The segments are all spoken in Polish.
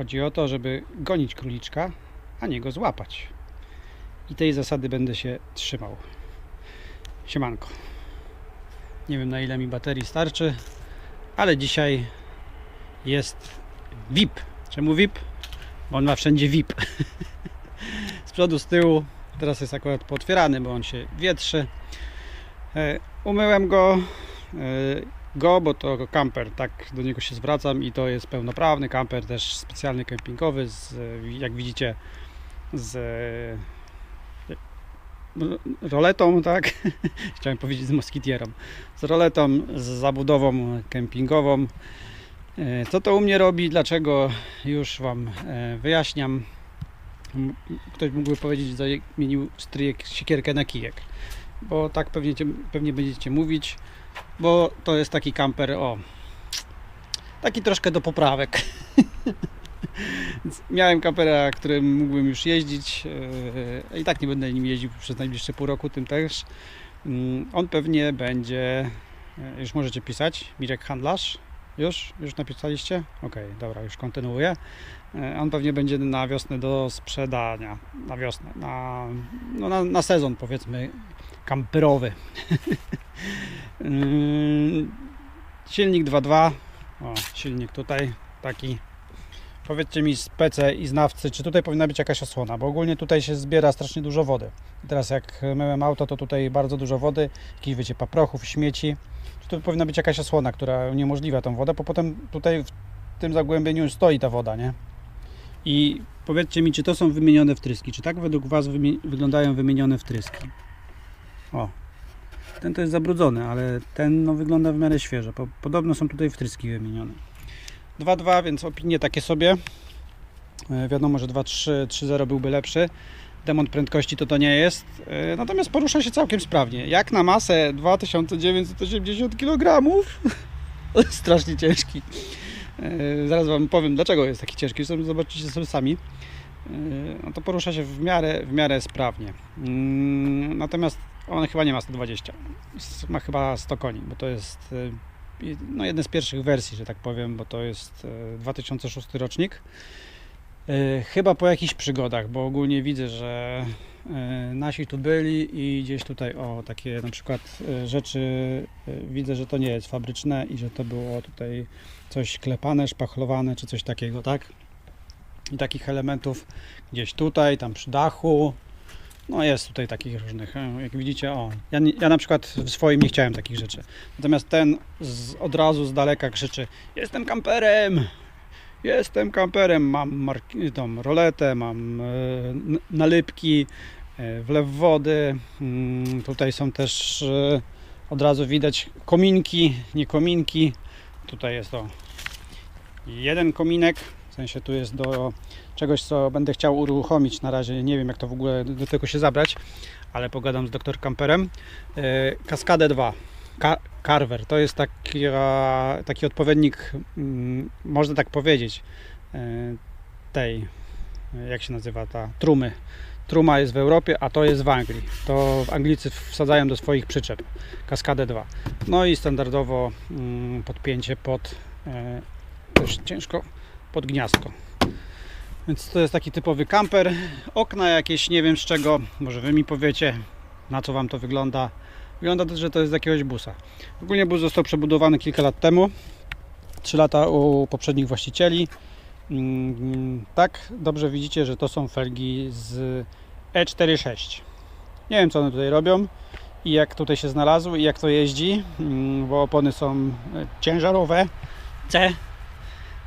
Chodzi o to, żeby gonić króliczka, a nie go złapać. I tej zasady będę się trzymał. Siemanko. Nie wiem na ile mi baterii starczy, ale dzisiaj jest VIP. Czemu VIP? Bo on ma wszędzie VIP. z przodu, z tyłu. Teraz jest akurat pootwierany, bo on się wietrzy. E, Umyłem go, e, go, bo to kamper, tak do niego się zwracam i to jest pełnoprawny kamper, też specjalny kempingowy, z, jak widzicie, z e, roletą, tak? Chciałem powiedzieć z moskitierą. Z roletą, z zabudową kempingową. E, Co to u mnie robi, dlaczego już Wam e, wyjaśniam. Ktoś mógłby powiedzieć, że zamienił stryjek siekierkę na kijek. Bo tak pewnie, pewnie będziecie mówić, bo to jest taki kamper, o, taki troszkę do poprawek. Miałem kampera, którym mógłbym już jeździć e, i tak nie będę nim jeździł przez najbliższe pół roku, tym też. Mm, On pewnie będzie, e, już możecie pisać, Mirek Handlarz, już? Już napisaliście? Okej, dobra, już kontynuuję. E, On pewnie będzie na wiosnę do sprzedania, na wiosnę, na, no na, na sezon powiedzmy kamperowy. Silnik 2.2, o, silnik tutaj taki. Powiedzcie mi z PC i znawcy, czy tutaj powinna być jakaś osłona, bo ogólnie tutaj się zbiera strasznie dużo wody. Teraz jak myłem auto, to tutaj bardzo dużo wody, jakichś wiecie, paprochów, śmieci. Tu powinna być jakaś osłona, która uniemożliwia tą wodę, bo potem tutaj w tym zagłębieniu stoi ta woda, nie? I powiedzcie mi, czy to są wymienione wtryski? Czy tak według Was wyglądają wymienione wtryski? O, ten to jest zabrudzony, ale ten no, wygląda w miarę świeżo. Po, podobno są tutaj wtryski wymienione. 2.2, więc opinie takie sobie. E, Wiadomo, że 2.3, 3.0 byłby lepszy. Demont prędkości to to nie jest. E, Natomiast porusza się całkiem sprawnie. Jak na masę 2980 kg. Strasznie ciężki. E, Zaraz Wam powiem, dlaczego jest taki ciężki. Zobaczycie sobie sami. E, No to porusza się w miarę, w miarę sprawnie. Mm, Natomiast on chyba nie ma 120. S- Ma chyba 100 koni, bo to jest no, jedna z pierwszych wersji, że tak powiem, bo to jest e, 2006 rocznik. E, Chyba po jakichś przygodach, bo ogólnie widzę, że e, nasi tu byli i gdzieś tutaj o takie na przykład e, rzeczy widzę, że to nie jest fabryczne i że to było tutaj coś klepane, szpachlowane czy coś takiego, tak? I takich elementów gdzieś tutaj, tam przy dachu. No jest tutaj takich różnych, jak widzicie, o. Ja, ja na przykład w swoim nie chciałem takich rzeczy. Natomiast ten z, od razu z daleka krzyczy: Jestem kamperem! Jestem kamperem! Mam tą roletę, mam e, n- nalypki, e, wlew wody. Mm, tutaj są też e, od razu widać kominki, nie kominki. Tutaj jest to jeden kominek, w sensie tu jest do czegoś, co będę chciał uruchomić. Na razie nie wiem, jak to w ogóle do tego się zabrać, ale pogadam z doktor Kamperem. Kaskadę 2. Carver to jest taki, e, taki odpowiednik, mm, można tak powiedzieć, e, tej, jak się nazywa ta, trumy. Truma jest w Europie, a to jest w Anglii. To Anglicy wsadzają do swoich przyczep. Kaskadę 2. No i standardowo mm, podpięcie pod, też ciężko, pod gniazdko. Więc to jest taki typowy kamper. Okna jakieś, nie wiem z czego, może Wy mi powiecie, na co Wam to wygląda. Wygląda to, że to jest z jakiegoś busa. Ogólnie bus został przebudowany kilka lat temu. 3 lata u poprzednich właścicieli. Mm, Tak, dobrze widzicie, że to są felgi z E46. Nie wiem, co one tutaj robią i jak tutaj się znalazły i jak to jeździ, mm, bo opony są ciężarowe. C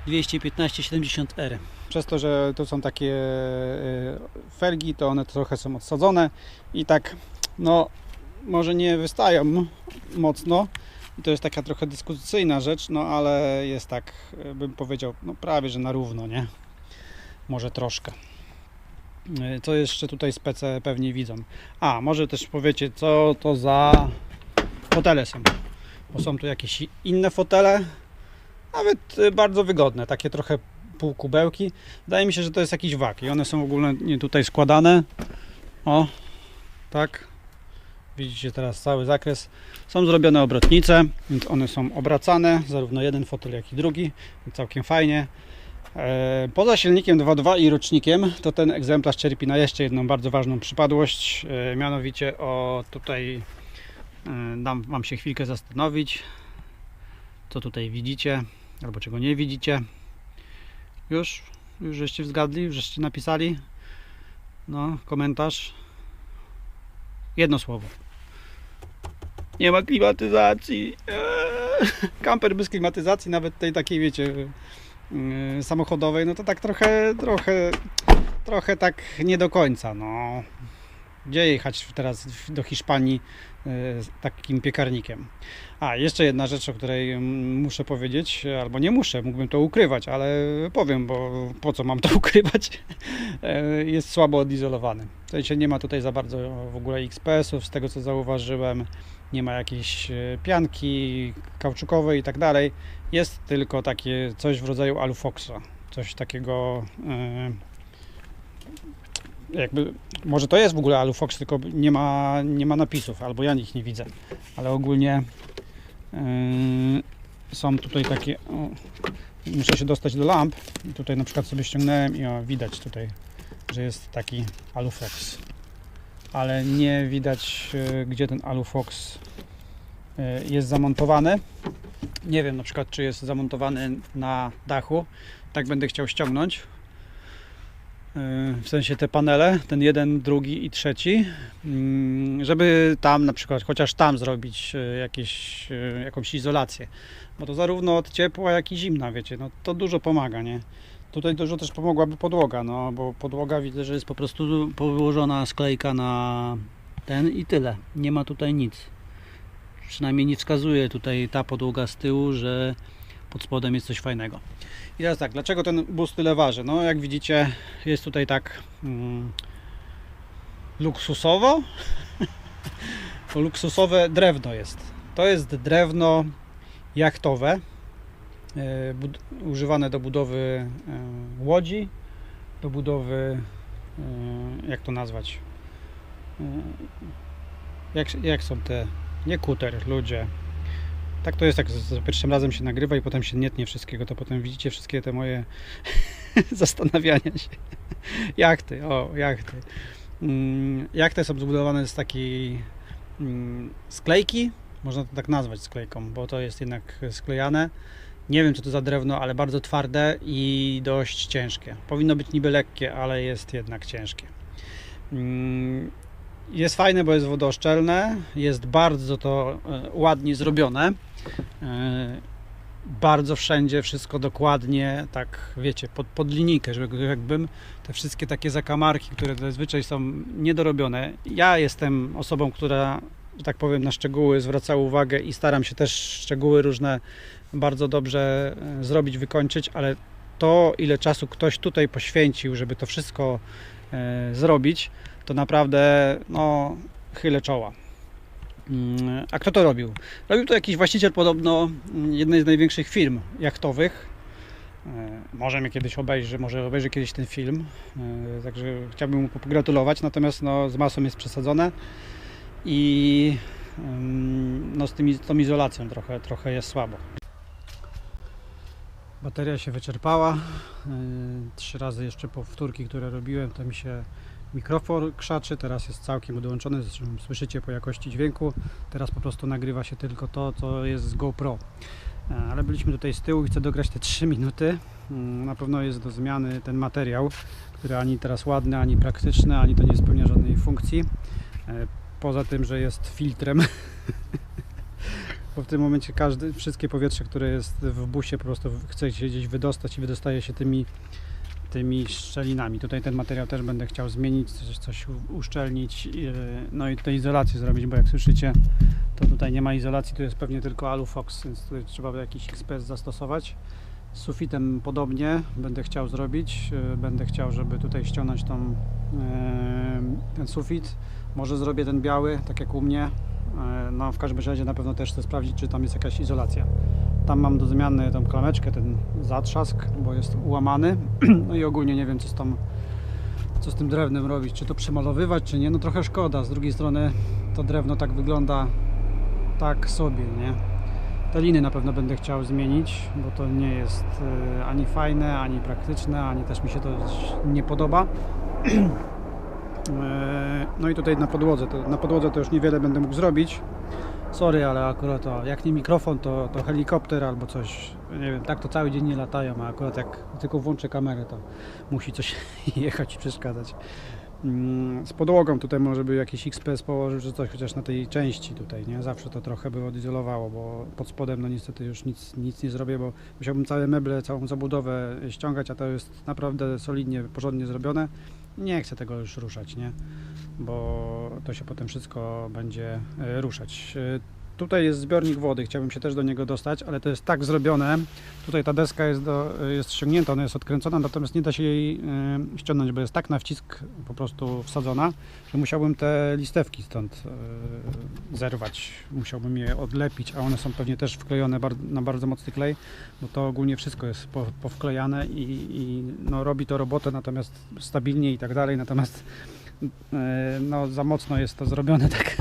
215-70R. Przez to, że to są takie e, felgi, to one trochę są odsadzone i tak, no, może nie wystają mocno. I to jest taka trochę dyskusyjna rzecz, no ale jest tak, e, bym powiedział, no prawie, że na równo, nie? Może troszkę. E, Co jeszcze tutaj spece pewnie widzą? A, może też powiecie, co to za fotele są. Bo są tu jakieś inne fotele, nawet e, bardzo wygodne, takie trochę półkubełki. Wydaje mi się, że to jest jakiś wak i one są ogólnie tutaj składane. O, tak. Widzicie teraz cały zakres. Są zrobione obrotnice, więc one są obracane, zarówno jeden fotel, jak i drugi. Całkiem fajnie. E, Poza silnikiem 2.2 i rocznikiem, to ten egzemplarz cierpi na jeszcze jedną bardzo ważną przypadłość, e, mianowicie o tutaj e, dam Wam się chwilkę zastanowić, co tutaj widzicie, albo czego nie widzicie. Już? Już żeście zgadli? Już żeście napisali? No, komentarz. Jedno słowo. Nie ma klimatyzacji. Eee. Kamper bez klimatyzacji, nawet tej takiej, wiecie, yy, samochodowej, no to tak trochę, trochę, trochę tak nie do końca, no. Gdzie jechać teraz do Hiszpanii yy, takim piekarnikiem? A, jeszcze jedna rzecz, o której mm, muszę powiedzieć, albo nie muszę, mógłbym to ukrywać, ale powiem, bo po co mam to ukrywać? Yy, Jest słabo odizolowany. W sensie nie ma tutaj za bardzo w ogóle XPS-ów, z tego co zauważyłem. Nie ma jakiejś e, pianki kauczukowej i tak dalej. Jest tylko takie coś w rodzaju alufoxa. Coś takiego e, jakby, może to jest w ogóle alufox, tylko nie ma, nie ma napisów, albo ja ich nie widzę. Ale ogólnie e, są tutaj takie, o, muszę się dostać do lamp. Tutaj na przykład sobie ściągnąłem i o, widać tutaj, że jest taki alufox. Ale nie widać, e, gdzie ten alufox e, jest zamontowany. Nie wiem na przykład, czy jest zamontowany na dachu. Tak będę chciał ściągnąć. Yy, W sensie te panele, ten jeden, drugi i trzeci, mm, żeby tam na przykład, chociaż tam zrobić jakieś, jakąś izolację. Bo to zarówno od ciepła, jak i zimna, wiecie, no to dużo pomaga, nie? Tutaj dużo też pomogłaby podłoga, no bo podłoga widzę, że jest po prostu położona sklejka na ten i tyle. Nie ma tutaj nic. Przynajmniej nie wskazuje tutaj ta podłoga z tyłu, że pod spodem jest coś fajnego. I teraz tak, dlaczego ten bus tyle waży? No jak widzicie jest tutaj tak mm, luksusowo. luksusowe drewno jest. To jest drewno jachtowe, używane do budowy e, łodzi, do budowy, e, jak to nazwać? E, jak, jak są te, nie kuter, ludzie. Tak to jest, jak za pierwszym razem się nagrywa i potem się nie tnie wszystkiego, to potem widzicie wszystkie te moje zastanawiania się. Jachty, o, jachty. Mm, Jachty są zbudowane z takiej mm, sklejki, można to tak nazwać sklejką, bo to jest jednak sklejane. Nie wiem co to za drewno, ale bardzo twarde i dość ciężkie. Powinno być niby lekkie, ale jest jednak ciężkie. Mm, Jest fajne, bo jest wodooszczelne, jest bardzo to e, ładnie zrobione. E, Bardzo wszędzie wszystko dokładnie, tak wiecie, pod, pod linijkę, żeby jakbym te wszystkie takie zakamarki, które zazwyczaj są niedorobione. Ja jestem osobą, która, że tak powiem, na szczegóły zwraca uwagę i staram się też szczegóły różne bardzo dobrze e, zrobić, wykończyć, ale to, ile czasu ktoś tutaj poświęcił, żeby to wszystko e, zrobić, to naprawdę no, chylę czoła. Mm, A kto to robił? Robił to jakiś właściciel podobno mm, jednej z największych firm jachtowych. E, Może mnie kiedyś obejrzy, może obejrzy kiedyś ten film. Także chciałbym mu pogratulować. Natomiast no, z masą jest przesadzone i no, z, tymi, z tą izolacją trochę, trochę jest słabo. Bateria się wyczerpała. Yy, Trzy razy jeszcze powtórki, które robiłem, to mi się mikrofon krzaczy. Teraz jest całkiem odłączony, zresztą słyszycie po jakości dźwięku. Teraz po prostu nagrywa się tylko to, co jest z GoPro. E, Ale byliśmy tutaj z tyłu i chcę dograć te 3 minuty. Mm, Na pewno jest do zmiany ten materiał, który ani teraz ładny, ani praktyczny, ani to nie spełnia żadnej funkcji. E, Poza tym, że jest filtrem. Bo w tym momencie każdy, wszystkie powietrze, które jest w busie, po prostu chce się gdzieś wydostać i wydostaje się tymi, tymi szczelinami. Tutaj ten materiał też będę chciał zmienić, coś, coś uszczelnić, yy, no i tutaj izolację zrobić, bo jak słyszycie, to tutaj nie ma izolacji, tu jest pewnie tylko alufox, więc tutaj trzeba jakiś XPS zastosować. Z sufitem podobnie będę chciał zrobić. Yy, Będę chciał, żeby tutaj ściągnąć tą, yy, ten sufit. Może zrobię ten biały, tak jak u mnie. Yy, No w każdym razie na pewno też chcę sprawdzić, czy tam jest jakaś izolacja. Tam mam do zmiany tą klameczkę, ten zatrzask, bo jest ułamany. No i ogólnie nie wiem, co z, co z tym drewnem robić. Czy to przemalowywać, czy nie. No trochę szkoda. Z drugiej strony to drewno tak wygląda tak sobie, nie? Te liny na pewno będę chciał zmienić, bo to nie jest e, ani fajne, ani praktyczne, ani też mi się to nie podoba. E, No i tutaj na podłodze, to, na podłodze to już niewiele będę mógł zrobić. Sorry, ale akurat to, jak nie mikrofon, to, to helikopter albo coś. Nie wiem, tak to cały dzień nie latają, a akurat jak tylko włączę kamerę, to musi coś jechać i przeszkadzać. Mm, Z podłogą tutaj może by jakiś XPS położył, czy coś, chociaż na tej części tutaj, nie? Zawsze to trochę by odizolowało, bo pod spodem no niestety już nic, nic nie zrobię, bo musiałbym całe meble, całą zabudowę ściągać, a to jest naprawdę solidnie, porządnie zrobione. Nie chcę tego już ruszać, nie? Bo to się potem wszystko będzie e, ruszać. Tutaj jest zbiornik wody, chciałbym się też do niego dostać, ale to jest tak zrobione. Tutaj ta deska jest, do, jest ściągnięta, ona jest odkręcona, natomiast nie da się jej e, ściągnąć, bo jest tak na wcisk po prostu wsadzona, że musiałbym te listewki stąd e, zerwać. Musiałbym je odlepić, a one są pewnie też wklejone bar na bardzo mocny klej, bo to ogólnie wszystko jest po, powklejane i, i no, robi to robotę, natomiast stabilnie i tak dalej, natomiast no, za mocno jest to zrobione tak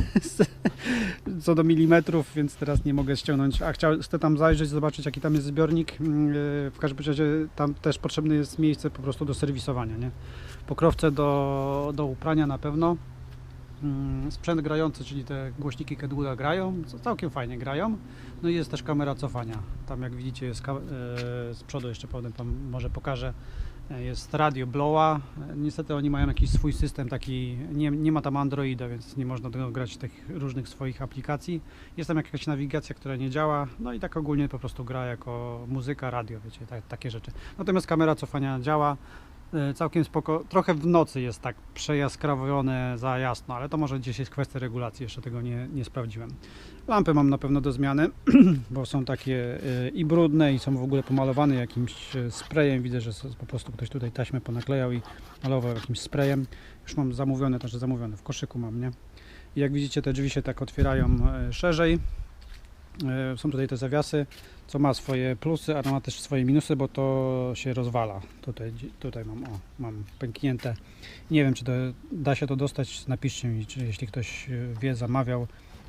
co do milimetrów, więc teraz nie mogę ściągnąć. A chciałem chcę tam zajrzeć, zobaczyć jaki tam jest zbiornik. Mm, e, W każdym razie tam też potrzebne jest miejsce po prostu do serwisowania, nie? Pokrowce do, do uprania na pewno. Mm, Sprzęt grający, czyli te głośniki Kedwooda grają, całkiem fajnie grają. No i jest też kamera cofania. Tam jak widzicie jest e, z przodu jeszcze potem tam może pokażę. Jest radio Blowa. Niestety oni mają jakiś swój system taki, nie, nie ma tam Androida, więc nie można tego grać tych różnych swoich aplikacji. Jest tam jakaś nawigacja, która nie działa, no i tak ogólnie po prostu gra jako muzyka, radio, wiecie, tak, takie rzeczy. Natomiast kamera cofania działa, całkiem spoko. Trochę w nocy jest tak przejaskrawione za jasno, ale to może gdzieś jest kwestia regulacji, jeszcze tego nie, nie sprawdziłem. Lampy mam na pewno do zmiany, bo są takie e, i brudne i są w ogóle pomalowane jakimś e, sprayem. Widzę, że po prostu ktoś tutaj taśmę ponaklejał i malował jakimś sprayem. Już mam zamówione, to znaczy zamówione, w koszyku mam, nie? I jak widzicie te drzwi się tak otwierają szerzej. E, Są tutaj te zawiasy, co ma swoje plusy, ale ma też swoje minusy, bo to się rozwala. Tutaj, tutaj mam, o, mam pęknięte. Nie wiem, czy to da się to dostać. Napiszcie mi, czy jeśli ktoś e, wie, zamawiał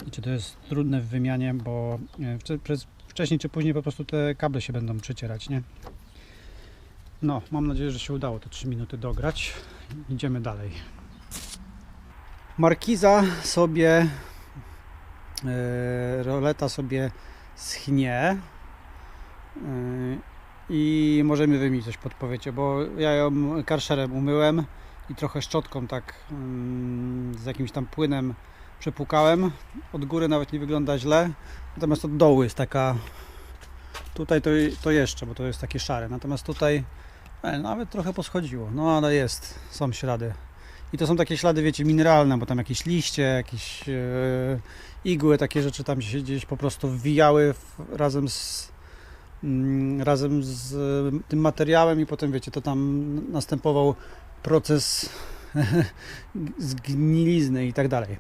i czy to jest trudne w wymianie, bo e, przez, wcześniej czy później po prostu te kable się będą przecierać, nie? No, mam nadzieję, że się udało te 3 minuty dograć. Idziemy dalej. Markiza sobie, roleta sobie schnie e, i możemy wy mi coś podpowiecie, bo ja ją karszerem umyłem i trochę szczotką tak mm, z jakimś tam płynem przepłukałem. Od góry nawet nie wygląda źle, natomiast od dołu jest taka tutaj to, to jeszcze, bo to jest takie szare, natomiast tutaj e, nawet trochę poschodziło, no ale jest, są ślady. I to są takie ślady, wiecie, mineralne, bo tam jakieś liście, jakieś e, igły, takie rzeczy tam się gdzieś po prostu wwijały razem z mm, razem z e, tym materiałem i potem wiecie, to tam następował proces zgnilizny i tak dalej.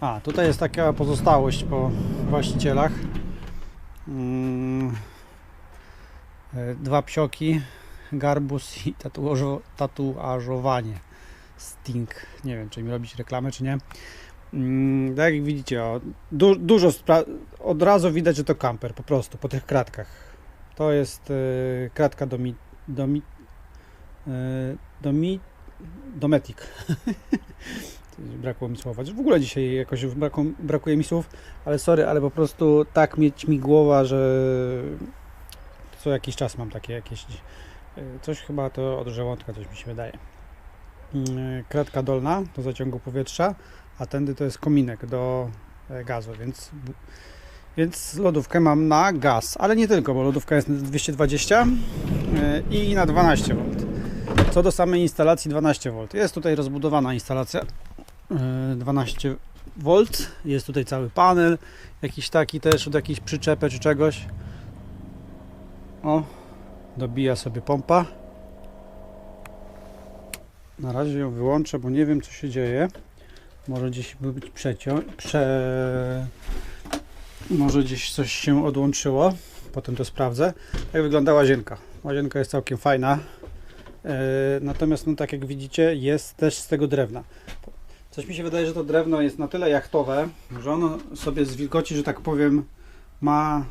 A, tutaj jest taka pozostałość po właścicielach. Mm, e, Dwa psioki, garbus i tatuażo, tatuażowanie. Sting. Nie wiem, czy mi robić reklamę, czy nie. Mm, Tak jak widzicie, o, du, dużo od razu widać, że to kamper, po prostu, po tych kratkach. To jest e, kratka domi, domi, e, domi, dometik. Brakło mi słowa. W ogóle dzisiaj jakoś braku, brakuje mi słów, ale sorry, ale po prostu tak mieć mi głowa, że co jakiś czas mam takie jakieś. e, Coś chyba to od żołądka coś mi się wydaje. Mm, Kratka dolna do zaciągu powietrza, a tędy to jest kominek do e, gazu, więc, więc lodówkę mam na gaz, ale nie tylko, bo lodówka jest na 220 e, i na 12 V. Co do samej instalacji 12 V. Jest tutaj rozbudowana instalacja e, 12 V. Jest tutaj cały panel, jakiś taki też od jakiejś przyczepy czy czegoś. O, dobija sobie pompa. Na razie ją wyłączę, bo nie wiem co się dzieje. Może gdzieś być przeciąg. Prze... Może gdzieś coś się odłączyło. Potem to sprawdzę. Jak wygląda łazienka? Łazienka jest całkiem fajna. E, Natomiast, no, tak jak widzicie, jest też z tego drewna. Coś mi się wydaje, że to drewno jest na tyle jachtowe, że ono sobie z wilgoci, że tak powiem, ma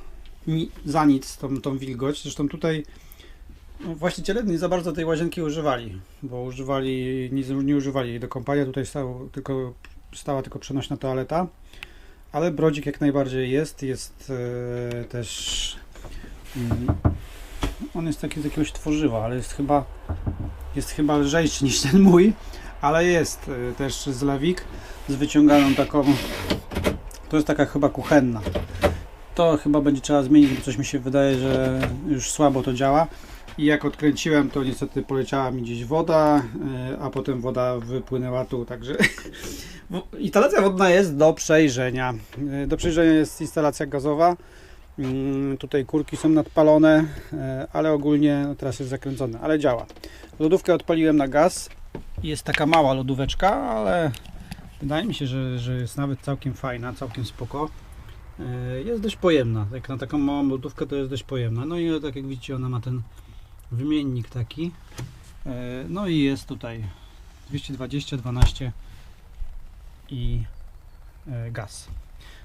za nic tą, tą wilgoć. Zresztą tutaj właściciele nie za bardzo tej łazienki używali, bo używali, nie, nie używali jej do kąpania. Tutaj stał, tylko, stała tylko przenośna toaleta. Ale brodzik jak najbardziej jest. Jest e, też. Mm, on jest taki z jakiegoś tworzywa, ale jest chyba jest chyba lżejszy niż ten mój, ale jest e, też zlewik z wyciąganą taką. To jest taka chyba kuchenna. To chyba będzie trzeba zmienić, bo coś mi się wydaje, że już słabo to działa. I jak odkręciłem, to niestety poleciała mi gdzieś woda, e, a potem woda wypłynęła tu, także instalacja wodna jest do przejrzenia. E, Do przejrzenia jest instalacja gazowa. Mm, Tutaj kurki są nadpalone, e, ale ogólnie no teraz jest zakręcone, ale działa. Lodówkę odpaliłem na gaz. Jest taka mała lodóweczka, ale wydaje mi się, że, że jest nawet całkiem fajna, całkiem spoko. Jest dość pojemna. Jak na taką małą lodówkę to jest dość pojemna. No i tak jak widzicie, ona ma ten wymiennik taki. E, No i jest tutaj 220, 12 i e, gaz.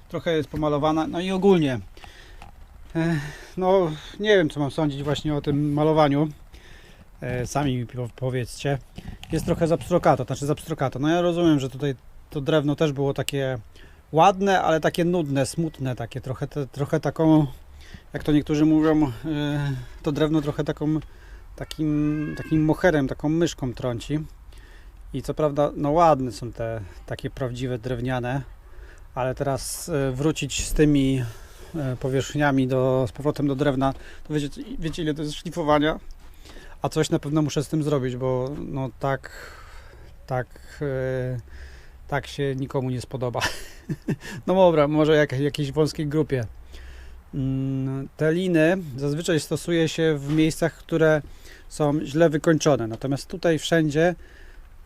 Trochę jest pomalowana. No i ogólnie e, no nie wiem co mam sądzić właśnie o tym malowaniu. Sami mi po- powiedzcie. Jest trochę zapstrokato, znaczy zapstrokato. No ja rozumiem, że tutaj to drewno też było takie ładne, ale takie nudne, smutne, takie trochę, te, trochę taką, jak to niektórzy mówią, to drewno trochę taką, takim, takim moherem, taką myszką trąci. I co prawda, no ładne są te takie prawdziwe drewniane, ale teraz e, wrócić z tymi e, powierzchniami do, z powrotem do drewna, to wiecie, wiecie ile to jest szlifowania? A coś na pewno muszę z tym zrobić, bo no tak, tak, e, tak się nikomu nie spodoba. no dobra, może jak, jakiejś wąskiej grupie. Mm, Te liny zazwyczaj stosuje się w miejscach, które są źle wykończone. Natomiast tutaj wszędzie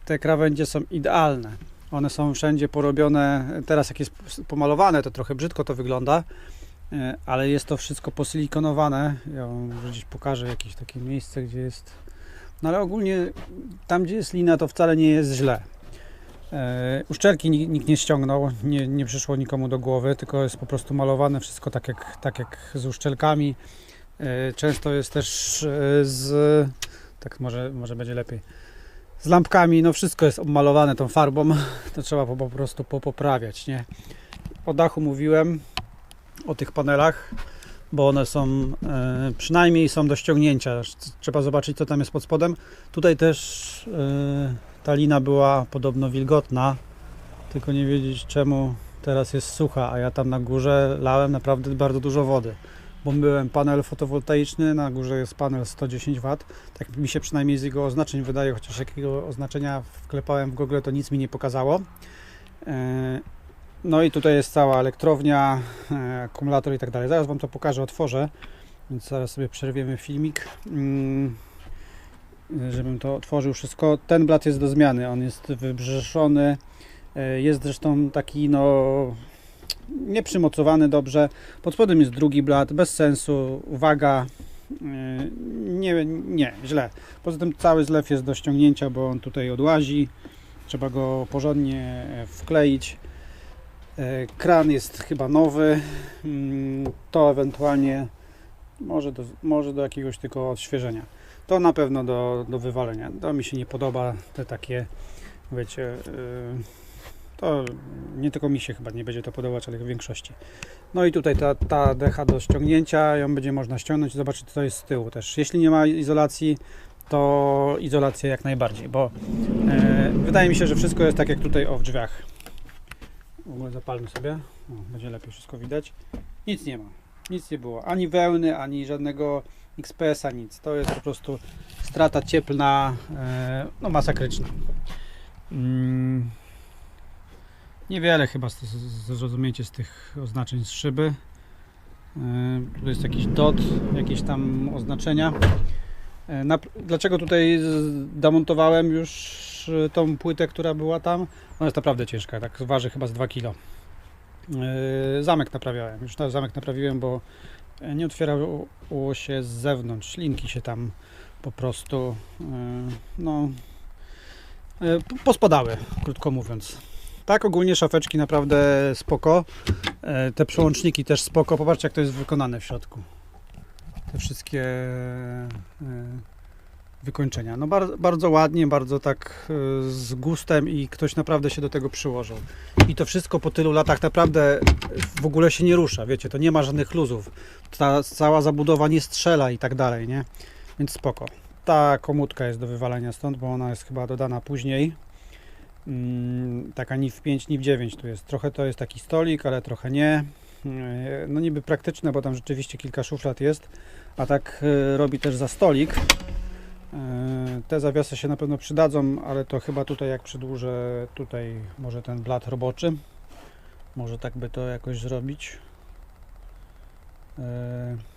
te krawędzie są idealne. One są wszędzie porobione. Teraz jak jest pomalowane, to trochę brzydko to wygląda, e, ale jest to wszystko posilikonowane. Ja gdzieś pokażę jakieś takie miejsce, gdzie jest. No ale ogólnie tam, gdzie jest lina, to wcale nie jest źle. E, Uszczelki ni- nikt nie ściągnął, nie, nie przyszło nikomu do głowy, tylko jest po prostu malowane wszystko tak jak, tak jak z uszczelkami. E, Często jest też e, z. Tak, może, może będzie lepiej. Z lampkami, no wszystko jest obmalowane tą farbą, to trzeba po, po prostu popoprawiać, nie? O dachu mówiłem, o tych panelach, bo one są, e, przynajmniej są do ściągnięcia. Trzeba zobaczyć, co tam jest pod spodem. Tutaj też ta lina była podobno wilgotna, tylko nie wiedzieć czemu teraz jest sucha, a ja tam na górze lałem naprawdę bardzo dużo wody. Bo byłem panel fotowoltaiczny, na górze jest panel 110 W. Tak mi się przynajmniej z jego oznaczeń wydaje, chociaż jakiego oznaczenia wklepałem w Google, to nic mi nie pokazało. E, No i tutaj jest cała elektrownia, e, akumulator i tak dalej. Zaraz Wam to pokażę, otworzę, więc zaraz sobie przerwiemy filmik. Mm, żebym to otworzył wszystko. Ten blat jest do zmiany, on jest wybrzeszony, e, jest zresztą taki no nieprzymocowany dobrze. Pod spodem jest drugi blat, bez sensu, uwaga, e, nie, nie, źle. Poza tym cały zlew jest do ściągnięcia, bo on tutaj odłazi, trzeba go porządnie e, wkleić. E, Kran jest chyba nowy, Mm, to ewentualnie może do, może do jakiegoś tylko odświeżenia. To na pewno do, do wywalenia. To mi się nie podoba, te takie, wiecie, yy, to nie tylko mi się chyba nie będzie to podobać, ale w większości. No i tutaj ta, ta decha do ściągnięcia, ją będzie można ściągnąć i zobaczyć co jest z tyłu też. Jeśli nie ma izolacji, to izolacja jak najbardziej, bo e, wydaje mi się, że wszystko jest tak jak tutaj o w drzwiach. W ogóle zapalmy sobie, o, będzie lepiej wszystko widać. Nic nie ma, nic nie było, ani wełny, ani żadnego XPS-a, nic. To jest po prostu strata cieplna, e, no masakryczna. Mm. Niewiele chyba zrozumiecie z tych oznaczeń z szyby. E, Tu jest jakiś dot, jakieś tam oznaczenia. E, dlaczego tutaj demontowałem już e, tą płytę, która była tam? Ona jest naprawdę ciężka, tak waży chyba z 2 kg. Zamek naprawiałem. Już zamek naprawiłem, bo nie otwierało się z zewnątrz. Linki się tam po prostu no, pospadały, krótko mówiąc. Tak, ogólnie szafeczki naprawdę spoko. E, Te przełączniki też spoko. Popatrzcie, jak to jest wykonane w środku. Te wszystkie e, wykończenia. No bar- bardzo ładnie, bardzo tak e, z gustem i ktoś naprawdę się do tego przyłożył. I to wszystko po tylu latach naprawdę w ogóle się nie rusza, wiecie, to nie ma żadnych luzów. Ta cała zabudowa nie strzela i tak dalej, nie? Więc spoko. Ta komutka jest do wywalenia stąd, bo ona jest chyba dodana później. Mm, taka ni w 5, ni w 9 tu jest. Trochę to jest taki stolik, ale trochę nie. Yy, No niby praktyczne, bo tam rzeczywiście kilka szuflad jest, a tak yy, robi też za stolik. Yy, Te zawiasy się na pewno przydadzą, ale to chyba tutaj jak przedłużę tutaj może ten blat roboczy. Może tak by to jakoś zrobić.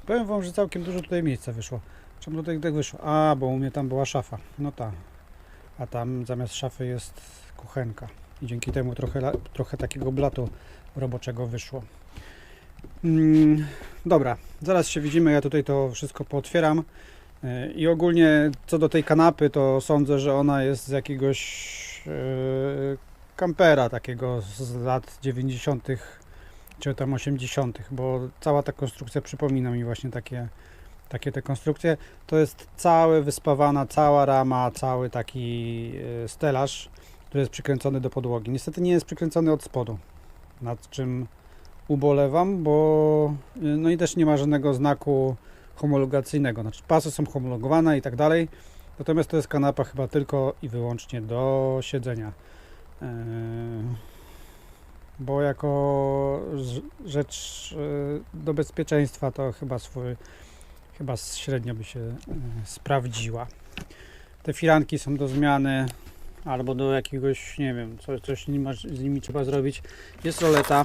Powiem Wam, że całkiem dużo tutaj miejsca wyszło. Czemu tutaj tak wyszło? A, bo u mnie tam była szafa. No tak. A tam zamiast szafy jest kuchenka. I dzięki temu trochę, trochę takiego blatu roboczego wyszło. Mm, dobra, zaraz się widzimy. Ja tutaj to wszystko pootwieram. Yy, I ogólnie co do tej kanapy, to sądzę, że ona jest z jakiegoś yy, kampera takiego z lat 90. czy tam 80., bo cała ta konstrukcja przypomina mi właśnie takie, takie te konstrukcje. To jest całe wyspawana, cała rama, cały taki yy, stelaż, który jest przykręcony do podłogi. Niestety nie jest przykręcony od spodu, nad czym ubolewam, bo yy, no i też nie ma żadnego znaku homologacyjnego. Znaczy pasy są homologowane i tak dalej. Natomiast to jest kanapa chyba tylko i wyłącznie do siedzenia. Yy, Bo jako rzecz yy, do bezpieczeństwa to chyba swój chyba średnio by się yy, sprawdziła. Te firanki są do zmiany albo do jakiegoś, nie wiem, coś, coś z nimi- trzeba zrobić. Jest roleta,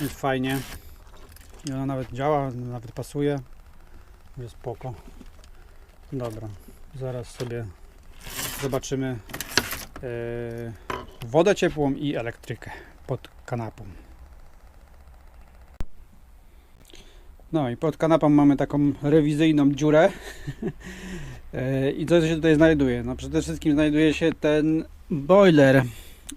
więc fajnie. I ona nawet działa, nawet pasuje. Jest spoko. Dobra, zaraz sobie zobaczymy yy, wodę ciepłą i elektrykę pod kanapą. No i pod kanapą mamy taką rewizyjną dziurę. I co się tutaj znajduje? No przede wszystkim znajduje się ten boiler.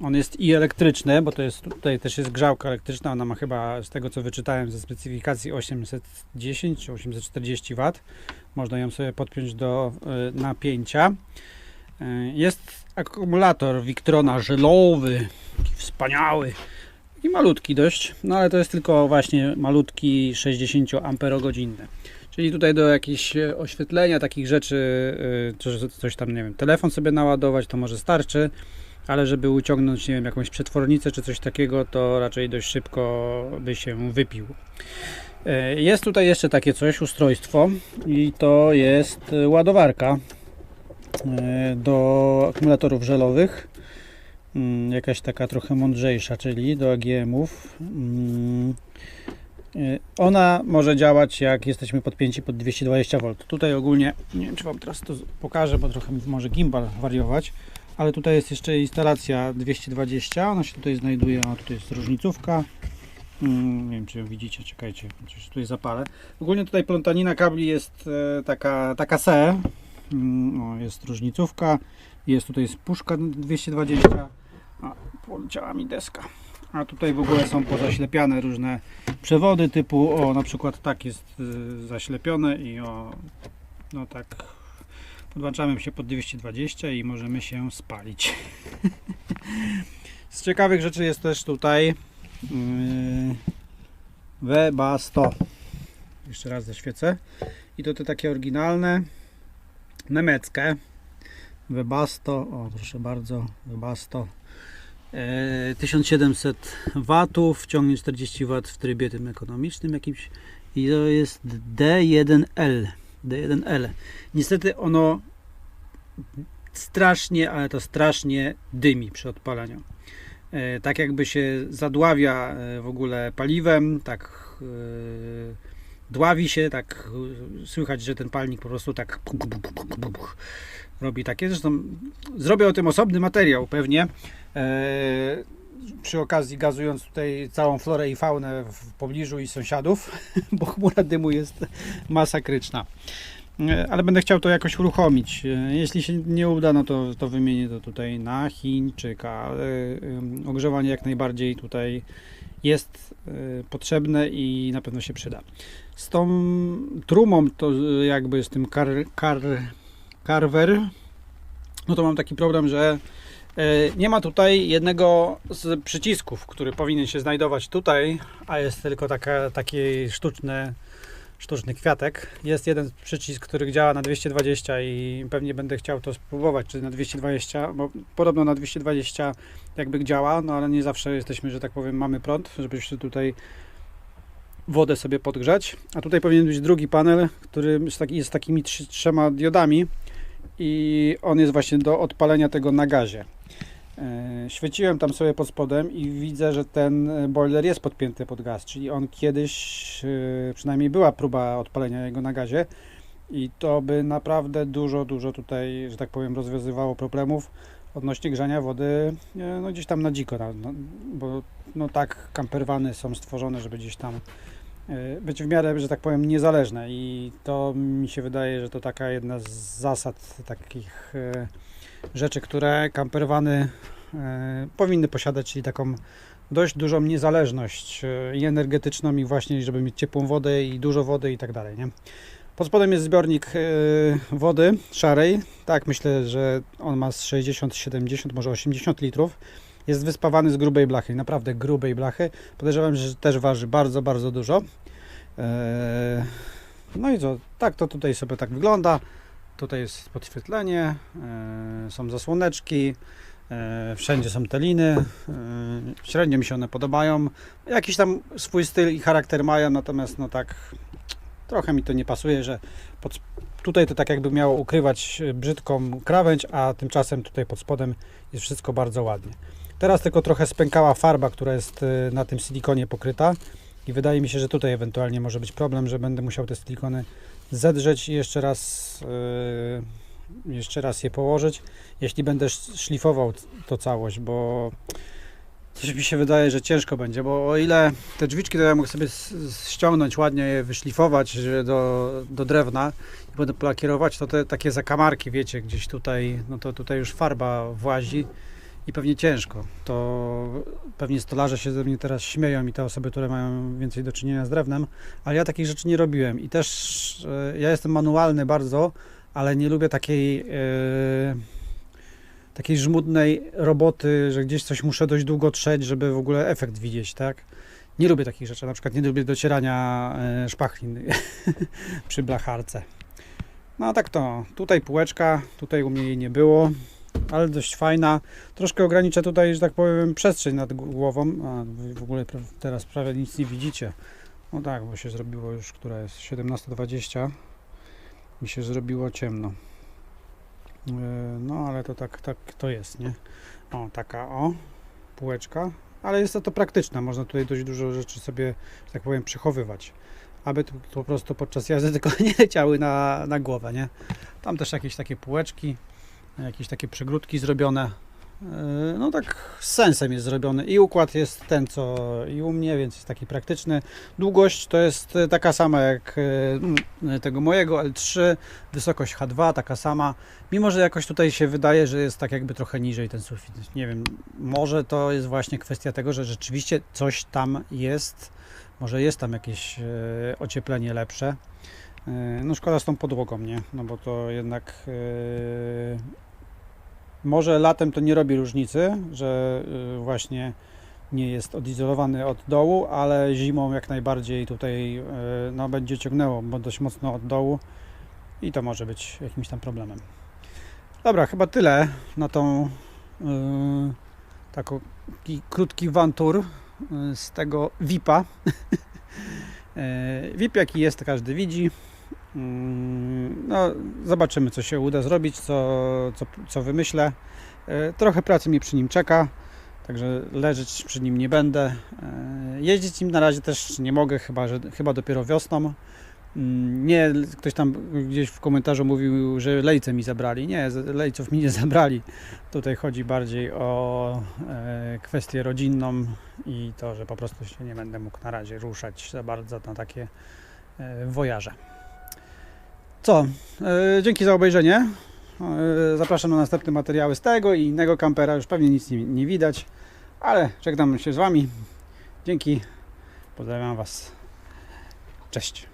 On jest i elektryczny, bo to jest tutaj też jest grzałka elektryczna. Ona ma chyba z tego co wyczytałem ze specyfikacji 810 czy 840 W. Można ją sobie podpiąć do y, napięcia. Y, Jest akumulator Victrona żelowy, taki wspaniały i malutki dość, no ale to jest tylko właśnie malutki 60 amperogodzinny. Czyli tutaj do jakichś e, oświetlenia, takich rzeczy, czy coś tam, nie wiem, telefon sobie naładować, to może starczy, ale żeby uciągnąć, nie wiem, jakąś przetwornicę czy coś takiego, to raczej dość szybko by się wypił. E, Jest tutaj jeszcze takie coś, ustrojstwo i to jest e, ładowarka e, do akumulatorów żelowych. Mm, Jakaś taka trochę mądrzejsza, czyli do AGM-ów. E, Ona może działać jak jesteśmy podpięci pod 220V. Tutaj ogólnie, nie wiem czy Wam teraz to pokażę, bo trochę może gimbal wariować, ale tutaj jest jeszcze instalacja 220. Ona się tutaj znajduje, o tutaj jest różnicówka. Mm, Nie wiem, czy ją widzicie, czekajcie, coś tutaj zapalę. Ogólnie tutaj plątanina kabli jest e, taka, taka se. Mm, O, jest różnicówka, jest tutaj spuszka 220. A, poleciała mi deska. A tutaj w ogóle są pozaślepiane różne przewody typu, o na przykład tak jest y, zaślepione i o, no tak podłączamy się pod 220 i możemy się spalić. Z ciekawych rzeczy jest też tutaj yy, Webasto. Jeszcze raz zaświecę. I to te takie oryginalne, niemieckie. Webasto, o proszę bardzo, Webasto. E, 1700 watów, ciągnie 40 W w trybie tym ekonomicznym jakimś i to jest D1L. D1L. Niestety ono strasznie, ale to strasznie dymi przy odpalaniu. E, tak jakby się zadławia e, w ogóle paliwem, tak e, dławi się, tak słychać, że ten palnik po prostu tak robi takie. Zresztą zrobię o tym osobny materiał pewnie. E, przy okazji gazując tutaj całą florę i faunę w pobliżu i sąsiadów, bo chmura dymu jest masakryczna. E, ale będę chciał to jakoś uruchomić. E, Jeśli się nie uda, no to, to wymienię to tutaj na Chińczyka. Ym, ogrzewanie jak najbardziej tutaj jest potrzebne i na pewno się przyda. Z tą trumą, to jakby z tym kar, kar, carver, no to mam taki problem, że y, nie ma tutaj jednego z przycisków, który powinien się znajdować tutaj, a jest tylko taka, taki sztuczny, sztuczny kwiatek. Jest jeden przycisk, który działa na 220 i pewnie będę chciał to spróbować, czy na 220, bo podobno na 220 jakby działa, no ale nie zawsze jesteśmy, że tak powiem, mamy prąd, żebyśmy tutaj wodę sobie podgrzać. A tutaj powinien być drugi panel, który jest, taki, jest takimi trzema diodami i on jest właśnie do odpalenia tego na gazie. E, Świeciłem tam sobie pod spodem i widzę, że ten e, boiler jest podpięty pod gaz, czyli on kiedyś, e, przynajmniej była próba odpalenia jego na gazie i to by naprawdę dużo, dużo tutaj, że tak powiem, rozwiązywało problemów odnośnie grzania wody no gdzieś tam na dziko, no, bo no tak camperwany są stworzone, żeby gdzieś tam być w miarę, że tak powiem, niezależne i to mi się wydaje, że to taka jedna z zasad takich e, rzeczy, które camperwany e, powinny posiadać, czyli taką dość dużą niezależność e, i energetyczną i właśnie, żeby mieć ciepłą wodę i dużo wody i tak dalej, nie? Pod spodem jest zbiornik e, wody szarej. Tak, myślę, że on ma z 60, 70, może 80 litrów. Jest wyspawany z grubej blachy, naprawdę grubej blachy. Podejrzewam, że też waży bardzo, bardzo dużo. E, No i co, tak to tutaj sobie tak wygląda. Tutaj jest podświetlenie, e, są zasłoneczki, e, wszędzie są te liny. Średnio mi się one podobają. Jakiś tam swój styl i charakter mają, natomiast no tak trochę mi to nie pasuje, że pod, tutaj to tak jakby miało ukrywać e, brzydką krawędź, a tymczasem tutaj pod spodem jest wszystko bardzo ładnie. Teraz tylko trochę spękała farba, która jest e, na tym silikonie pokryta. I wydaje mi się, że tutaj ewentualnie może być problem, że będę musiał te silikony zedrzeć i jeszcze raz e, jeszcze raz je położyć, jeśli będę sz- szlifował to całość, bo coś mi się wydaje, że ciężko będzie, bo o ile te drzwiczki to ja mogę sobie ściągnąć ładnie, je wyszlifować do, do drewna i będę polakierować, to te takie zakamarki, wiecie, gdzieś tutaj, no to tutaj już farba włazi i pewnie ciężko. To pewnie stolarze się ze mnie teraz śmieją i te osoby, które mają więcej do czynienia z drewnem, ale ja takich rzeczy nie robiłem i też e, ja jestem manualny bardzo, ale nie lubię takiej e, takiej żmudnej roboty, że gdzieś coś muszę dość długo trzeć, żeby w ogóle efekt widzieć, tak? Nie lubię takich rzeczy, na przykład nie lubię docierania e, szpachlin przy blacharce. No a tak to, tutaj półeczka, tutaj u mnie jej nie było, ale dość fajna. Troszkę ogranicza tutaj, że tak powiem, przestrzeń nad głową. A w ogóle teraz prawie nic nie widzicie. No tak, bo się zrobiło już, która jest 17.20. Mi się zrobiło ciemno. E, No, ale to tak, tak to jest, nie? O, taka o, półeczka. Ale jest to, to praktyczne, można tutaj dość dużo rzeczy sobie, tak powiem, przechowywać. Aby tu po prostu podczas jazdy tylko nie leciały na, na głowę, nie? Tam też jakieś takie półeczki, jakieś takie przegródki zrobione. E, No tak z sensem jest zrobiony i układ jest ten co i u mnie, więc jest taki praktyczny. Długość to jest e, taka sama jak mm, tego mojego L3, wysokość H2 taka sama. Mimo, że jakoś tutaj się wydaje, że jest tak jakby trochę niżej ten sufit. Nie wiem, może to jest właśnie kwestia tego, że rzeczywiście coś tam jest. Może jest tam jakieś ocieplenie lepsze. No szkoda z tą podłogą, nie? No bo to jednak może latem to nie robi różnicy, że e, właśnie nie jest odizolowany od dołu, ale zimą jak najbardziej tutaj e, no, będzie ciągnęło dość mocno od dołu i to może być jakimś tam problemem. Dobra, chyba tyle na tą yy, krótki wantur yy, z tego VIP-a. VIP jaki jest, każdy widzi. Yy, no, zobaczymy, co się uda zrobić, co, co, co wymyślę. Yy, trochę pracy mi przy nim czeka, także leżeć przy nim nie będę. Yy, jeździć nim na razie też nie mogę, chyba, że, chyba dopiero wiosną. Mm, Nie, ktoś tam gdzieś w komentarzu mówił, że lejce mi zabrali. Nie, lejców mi nie zabrali. Tutaj chodzi bardziej o e, kwestię rodzinną i to, że po prostu się nie będę mógł na razie ruszać za bardzo na takie e, wojaże. Co? e, dzięki za obejrzenie. E, zapraszam na następne materiały z tego i innego kampera. Już pewnie nic nie, nie widać, ale żegnam się z Wami. Dzięki. Pozdrawiam Was. Cześć.